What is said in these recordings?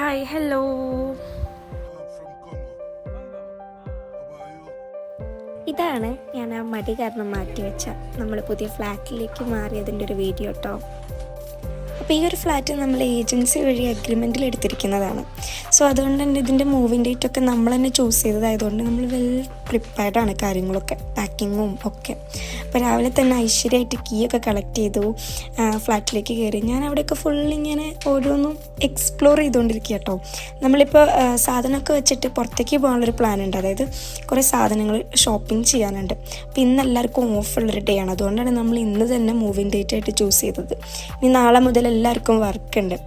Hi hello ഇതാണ് ഞാൻ ആ മടി കാരണം മാറ്റിവെച്ച നമ്മൾ പുതിയ ഫ്ലാറ്റിലേക്ക് മാറിയതിന്റെ ഒരു വീഡിയോ കേട്ടോ അപ്പോൾ ഈ ഒരു ഫ്ലാറ്റ് നമ്മൾ ഏജൻസി വഴി അഗ്രിമെന്റിൽ എടുത്തിരിക്കുന്നതാണ്. സോ അതുകൊണ്ട് തന്നെ ഇതിന്റെ മൂവിങ് ഡേറ്റ് ഒക്കെ നമ്മൾ തന്നെ ചൂസ് ചെയ്തതായതുകൊണ്ട് നമ്മൾ വെൽ പ്രിപ്പയർഡാണ് കാര്യങ്ങളൊക്കെ പാക്കിങ്ങും ഒക്കെ. അപ്പോൾ രാവിലെ തന്നെ ഐശ്വര്യമായിട്ട് കീ ഒക്കെ കളക്ട് ചെയ്തു ഫ്ലാറ്റിലേക്ക് കയറി. ഞാൻ അവിടെയൊക്കെ ഫുൾ ഇങ്ങനെ ഓരോന്നും എക്സ്പ്ലോർ ചെയ്തുകൊണ്ടിരിക്കുക കേട്ടോ. നമ്മളിപ്പോൾ സാധനമൊക്കെ വെച്ചിട്ട് പുറത്തേക്ക് പോകാനുള്ളൊരു പ്ലാൻ ഉണ്ട്. അതായത് കുറേ സാധനങ്ങൾ ഷോപ്പിംഗ് ചെയ്യാനുണ്ട്. അപ്പോൾ ഇന്ന് എല്ലാവർക്കും ഓഫുള്ളൊരു ഡേ ആണ്. അതുകൊണ്ടാണ് നമ്മൾ ഇന്ന് തന്നെ മൂവിങ് ഡേറ്റ് ആയിട്ട് ചൂസ് ചെയ്തത്. ഇനി നാളെ മുതൽ എല്ലാവർക്കും വർക്ക് ഉണ്ട്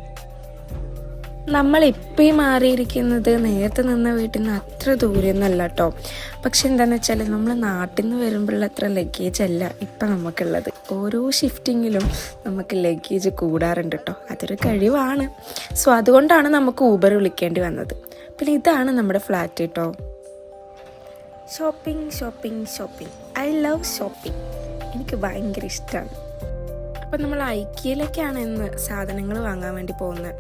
നമ്മൾ ഇപ്പം മാറിയിരിക്കുന്നത് നേരത്തെ നിന്ന വീട്ടിൽ നിന്ന് അത്ര ദൂരെയൊന്നുമല്ല കേട്ടോ. പക്ഷെ എന്താണെന്ന് വെച്ചാൽ നമ്മൾ നാട്ടിൽ നിന്ന് വരുമ്പോഴുള്ള അത്ര ലഗേജ് അല്ല ഇപ്പം നമുക്കുള്ളത്. ഓരോ ഷിഫ്റ്റിങ്ങിലും നമുക്ക് ലഗേജ് കൂടാറുണ്ട് കേട്ടോ. അതൊരു കഴിവാണ്. സോ അതുകൊണ്ടാണ് നമുക്ക് ഊബർ വിളിക്കേണ്ടി വന്നത്. പിന്നെ ഇതാണ് നമ്മുടെ ഫ്ലാറ്റ് കേട്ടോ. Shopping shopping shopping I love shopping എനിക്ക് ഭയങ്കര ഇഷ്ടമാണ് അപ്പം നമ്മൾ ഐക്യയിലേക്കാണ് ഇന്ന് സാധനങ്ങൾ വാങ്ങാൻ വേണ്ടി പോകുന്നത്.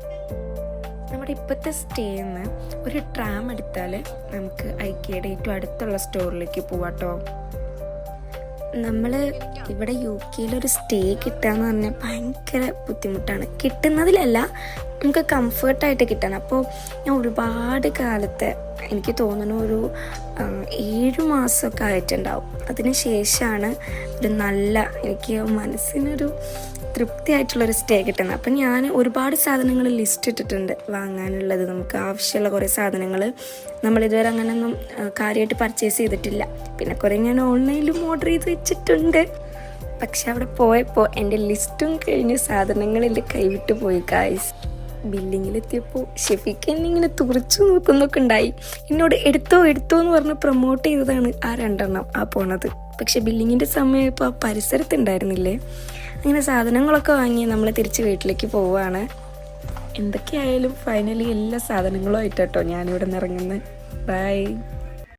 നമ്മുടെ ഇപ്പോഴത്തെ സ്റ്റേന്ന് ഒരു ട്രാം എടുത്താൽ നമുക്ക് ഐക്യയുടെ ഏറ്റവും അടുത്തുള്ള സ്റ്റോറിലേക്ക് പോവാട്ടോ. നമ്മൾ ഇവിടെ യു കെയിലൊരു സ്റ്റേ കിട്ടുക എന്ന് പറഞ്ഞാൽ ഭയങ്കര ബുദ്ധിമുട്ടാണ്. കിട്ടുന്നതിലല്ല നമുക്ക് കംഫർട്ടായിട്ട് കിട്ടണം. അപ്പോൾ ഞാൻ ഒരുപാട് കാലത്തെ എനിക്ക് തോന്നുന്നു ഒരു ഏഴ് മാസമൊക്കെ ആയിട്ടുണ്ടാവും. അതിന് ശേഷമാണ് ഒരു നല്ല എനിക്ക് മനസ്സിനൊരു തൃപ്തിയായിട്ടുള്ളൊരു സ്റ്റേ കിട്ടുന്നത്. അപ്പം ഞാൻ ഒരുപാട് സാധനങ്ങൾ ലിസ്റ്റ് ഇട്ടിട്ടുണ്ട് വാങ്ങാനുള്ളത്. നമുക്ക് ആവശ്യമുള്ള കുറേ സാധനങ്ങൾ നമ്മളിതുവരെ അങ്ങനെയൊന്നും കാര്യമായിട്ട് പർച്ചേസ് ചെയ്തിട്ടില്ല. പിന്നെ കുറേ ഞാൻ ഓൺലൈനിലും ഓർഡർ ചെയ്ത് വെച്ചിട്ടുണ്ട്. പക്ഷെ അവിടെ പോയപ്പോൾ എന്റെ ലിസ്റ്റും കഴിഞ്ഞ് സാധനങ്ങൾ എന്റെ കൈവിട്ട് പോയി കായ്സ് ബില്ലിങ്ങിലെത്തിയപ്പോൾ ഷെഫിക്ക് എന്നെ ഇങ്ങനെ തുറച്ചു നോക്കുന്നൊക്കെ ഉണ്ടായി. എന്നോട് എടുത്തോ എടുത്തോ എന്ന് പറഞ്ഞ് പ്രൊമോട്ട് ചെയ്തതാണ് ആ രണ്ടെണ്ണം ആ പോണത്. പക്ഷെ ബില്ലിങ്ങിന്റെ സമയമായപ്പോൾ ആ പരിസരത്തുണ്ടായിരുന്നില്ലേ അങ്ങനെ സാധനങ്ങളൊക്കെ വാങ്ങി നമ്മൾ തിരിച്ച് വീട്ടിലേക്ക് പോവുകയാണ്. എന്തൊക്കെയായാലും ഫൈനലി എല്ലാ സാധനങ്ങളും ആയിട്ടോ ഞാനിവിടെ നിന്ന് ഇറങ്ങുന്നത് ബൈ